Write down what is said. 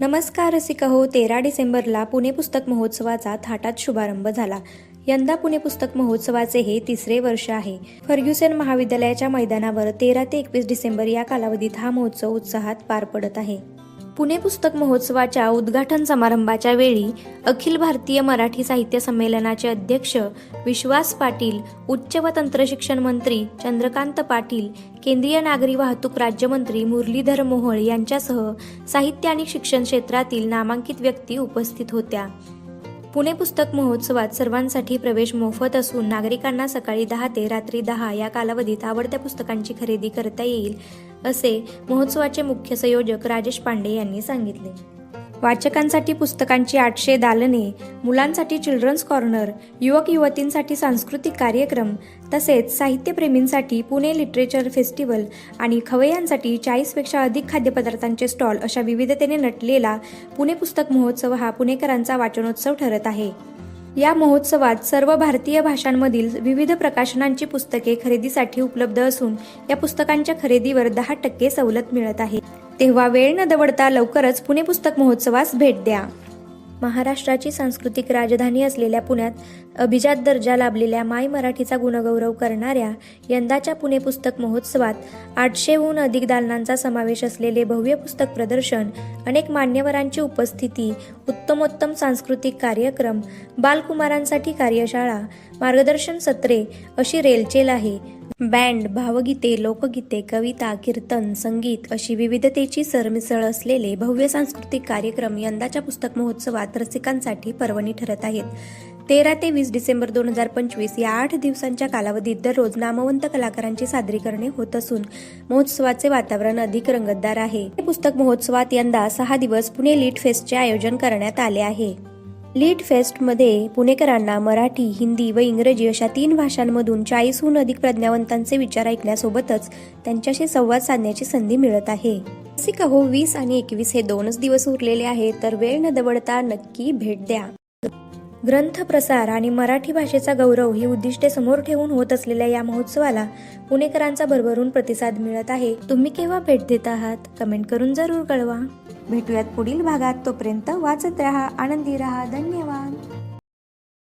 नमस्कार रसिका हो तेरा डिसेंबरला पुणे पुस्तक महोत्सवाचा थाटात शुभारंभ झाला. यंदा पुणे पुस्तक महोत्सवाचे हे तिसरे वर्ष आहे. फर्ग्युसन महाविद्यालयाच्या मैदानावर तेरा ते एकवीस डिसेंबर या कालावधीत हा महोत्सव उत्साहात पार पडत आहे. पुणे पुस्तक महोत्सवाच्या उद्घाटन समारंभाच्या वेळी अखिल भारतीय मराठी साहित्य संमेलनाचे अध्यक्ष विश्वास पाटील उच्च व तंत्रशिक्षण मंत्री चंद्रकांत पाटील केंद्रीय नागरी वाहतूक राज्यमंत्री मुरलीधर मोहोळ यांच्यासह साहित्य आणि शिक्षण क्षेत्रातील नामांकित व्यक्ती उपस्थित होत्या. पुणे पुस्तक महोत्सवात सर्वांसाठी प्रवेश मोफत असून नागरिकांना सकाळी दहा ते रात्री दहा या कालावधीत आवडत्या पुस्तकांची खरेदी करता येईल असे महोत्सवाचे मुख्य संयोजक राजेश पांडे यांनी सांगितले. वाचकांसाठी पुस्तकांची आठशे दालने मुलांसाठी चिल्ड्रन्स कॉर्नर युवक युवतींसाठी सांस्कृतिक कार्यक्रम तसेच साहित्यप्रेमींसाठी पुणे लिटरेचर फेस्टिवल आणि खवय्यांसाठी चाळीसपेक्षा अधिक खाद्यपदार्थांचे स्टॉल अशा विविधतेने नटलेला पुणे पुस्तक महोत्सव हा पुणेकरांचा वाचनोत्सव ठरत आहे. या महोत्सवात सर्व भारतीय भाषांमधील विविध प्रकाशनांची पुस्तके खरेदीसाठी उपलब्ध असून या पुस्तकांच्या खरेदीवर दहा टक्के सवलत मिळत आहे. तेव्हा वेळ न दवडता लवकरच पुणे पुस्तक महोत्सवास भेट द्या. महाराष्ट्राची सांस्कृतिक राजधानी असलेल्या पुण्यात अभिजात दर्जा लाभलेल्या माय मराठीचा गुणगौरव करणाऱ्या यंदाच्या पुणे पुस्तक महोत्सवात आठशेहून अधिक दालनांचा समावेश असलेले भव्य पुस्तक प्रदर्शन अनेक मान्यवरांची उपस्थिती उत्तमोत्तम सांस्कृतिक कार्यक्रम बालकुमारांसाठी कार्यशाळा मार्गदर्शन सत्रे अशी रेलचेल आहे. बँड भावगीते लोकगीते कविता कीर्तन संगीत अशी विविधतेची सरमिसळ असलेले भव्य सांस्कृतिक कार्यक्रम यंदाच्या पुस्तक महोत्सवात रसिकांसाठी पर्वणी ठरत आहेत. तेरा ते वीस डिसेंबर दोन हजार पंचवीस या आठ दिवसांच्या कालावधीत दररोज नामवंत कलाकारांची सादरीकरणे होत असून महोत्सवाचे वातावरण अधिक रंगतदार आहे. हे पुस्तक महोत्सवात यंदा सहा दिवस पुणे लीट फेस्टचे आयोजन करण्यात आले आहे. लीड फेस्टमध्ये पुणेकरांना मराठी हिंदी व इंग्रजी अशा तीन भाषांमधून चाळीसहून अधिक प्रज्ञावंतांचे विचार ऐकण्यासोबतच त्यांच्याशी संवाद साधण्याची संधी मिळत आहे. रसिका हो वीस आणि एकवीस हे दोनच दिवस उरलेले आहेत तर वेळ न दवडता नक्की भेट द्या. ग्रंथ प्रसार आणि मराठी भाषेचा गौरव ही उद्दिष्टे समोर ठेवून होत असलेल्या या महोत्सवाला पुणेकरांचा भरभरून प्रतिसाद मिळत आहे. तुम्ही केव्हा भेट देत आहात? कमेंट करून जरूर कळवा. भेटूयात पुढील भागात. तोपर्यंत वाचत राहा आनंदी राहा. धन्यवाद.